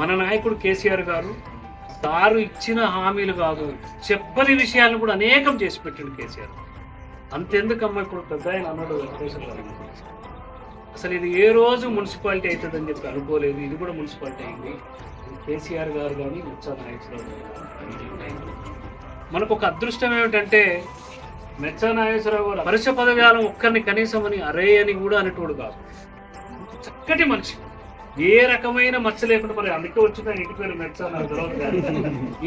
మన నాయకుడు కేసీఆర్ గారు సారు ఇచ్చిన హామీలు కాదు చెప్పని విషయాలను కూడా అనేకం చేసి పెట్టిండు కేసీఆర్. అంతెందుకమ్మా ఇప్పుడు పెద్ద ఆయన అన్నాడు అసలు ఇది ఏ రోజు మున్సిపాలిటీ అవుతుందని చెప్పి అనుకోలేదు. ఇది కూడా మున్సిపాలిటీ అయింది. కేసీఆర్ గారు కానీ ఉత్సాహ నాగేశ్వరరావు మనకు ఒక అదృష్టం ఏమిటంటే మెచ్చ నాగేశ్వరరావు గారు పరుష పదవ్యాలం ఒక్కరిని కనీసం అని అరే అని కూడా అనేటోడు కాదు. చక్కటి మనిషి. ఏ రకమైన మచ్చ లేకుండా మరి అందుకే వచ్చిన ఇంటి పేరు మెచ్చ.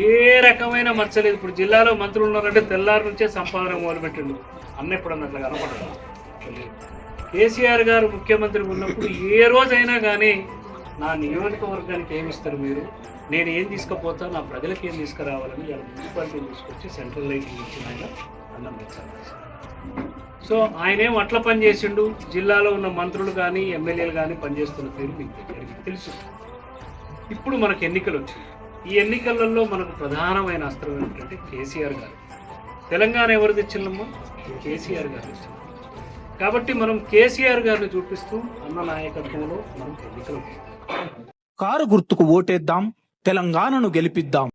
ఏ రకమైన మచ్చ లేదు. ఇప్పుడు జిల్లాలో మంత్రులు ఉన్నారంటే తెల్లారి నుంచే సంపాదన మొదలుపెట్టిండు అన్న ఎప్పుడు అన్నట్లు కనపడదు. కేసీఆర్ గారు ముఖ్యమంత్రి ఉన్నప్పుడు ఏ రోజైనా కానీ నా నియోజకవర్గానికి ఏమి ఇస్తారు మీరు? నేను ఏం తీసుకుపోతా? నా ప్రజలకు ఏం తీసుకురావాలని ఇలా మున్సిపాలిటీ తీసుకొచ్చి సెంట్రల్ లైట్ ఇచ్చిన ఆయన అన్నం సో ఆయనేం అట్లా పని చేసిండు? జిల్లాలో ఉన్న మంత్రులు కానీ ఎమ్మెల్యేలు కానీ పనిచేస్తున్న పేరు మీకు తెలుసు. ఇప్పుడు మనకు ఎన్నికలు వచ్చాయి ఈ ఎన్నికలలో మనకు ప్రధానమైన అస్త్రం ఏంటంటే కేసీఆర్ గారు. తెలంగాణ ఎవరు తెచ్చినమ్మా కేసీఆర్ గారు కాబట్టి మనం కేసీఆర్ గారిని చూపిస్తూ అన్న నాయకత్వంలో మనం ఎన్నికలు కారు గుర్తుకు ఓటేద్దాం తెలంగాణను గెలిపిద్దాం.